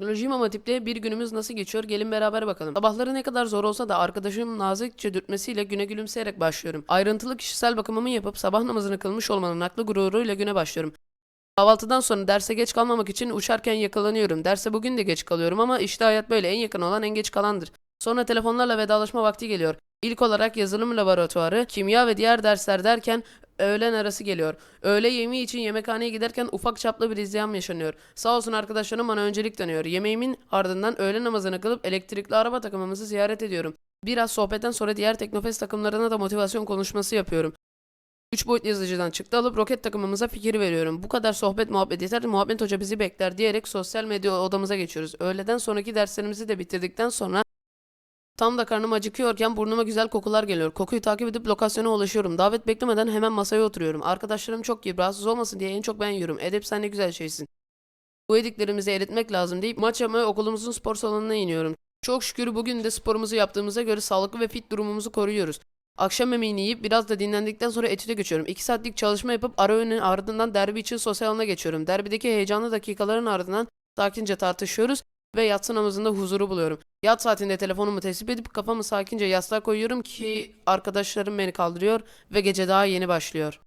Teknoloji Matip'te bir günümüz nasıl geçiyor gelin beraber bakalım. Sabahları ne kadar zor olsa da arkadaşım nazikçe dürtmesiyle güne gülümseyerek başlıyorum. Ayrıntılı kişisel bakımımı yapıp sabah namazını kılmış olmanın aklı gururuyla güne başlıyorum. Kahvaltıdan sonra derse geç kalmamak için uçarken yakalanıyorum. Derse bugün de geç kalıyorum ama işte hayat böyle en yakın olan en geç kalandır. Sonra telefonlarla vedalaşma vakti geliyor. İlk olarak yazılım laboratuvarı, kimya ve diğer dersler derken öğlen arası geliyor. Öğle yemeği için yemekhaneye giderken ufak çaplı bir izdiham yaşanıyor. Sağ olsun arkadaşlarım bana öncelik tanıyor. Yemeğimin ardından öğle namazını kılıp elektrikli araba takımımızı ziyaret ediyorum. Biraz sohbetten sonra diğer Teknofest takımlarına da motivasyon konuşması yapıyorum. 3 boyutlu yazıcıdan çıktı alıp roket takımımıza fikir veriyorum. Bu kadar sohbet muhabbet yeter. Muhabbet hoca bizi bekler diyerek sosyal medya odamıza geçiyoruz. Öğleden sonraki derslerimizi de bitirdikten sonra Tam da karnım acıkıyorken burnuma güzel kokular geliyor. Kokuyu takip edip lokasyona ulaşıyorum. Davet beklemeden hemen masaya oturuyorum. Arkadaşlarım çok iyi, rahatsız olmasın diye en çok ben yiyorum. Edep sen ne güzel şeysin. Bu yediklerimizi eritmek lazım deyip maç okulumuzun spor salonuna iniyorum. Çok şükür bugün de sporumuzu yaptığımıza göre sağlıklı ve fit durumumuzu koruyoruz. Akşam yemeğini yiyip biraz da dinlendikten sonra etüde geçiyorum. 2 saatlik çalışma yapıp ara öğünün ardından derbi için sosyal alana geçiyorum. Derbideki heyecanlı dakikaların ardından sakince tartışıyoruz ve yatsı namazında huzuru buluyorum. Yat saatinde telefonumu tespit edip kafamı sakince yastığa koyuyorum ki arkadaşlarım beni kaldırıyor ve gece daha yeni başlıyor.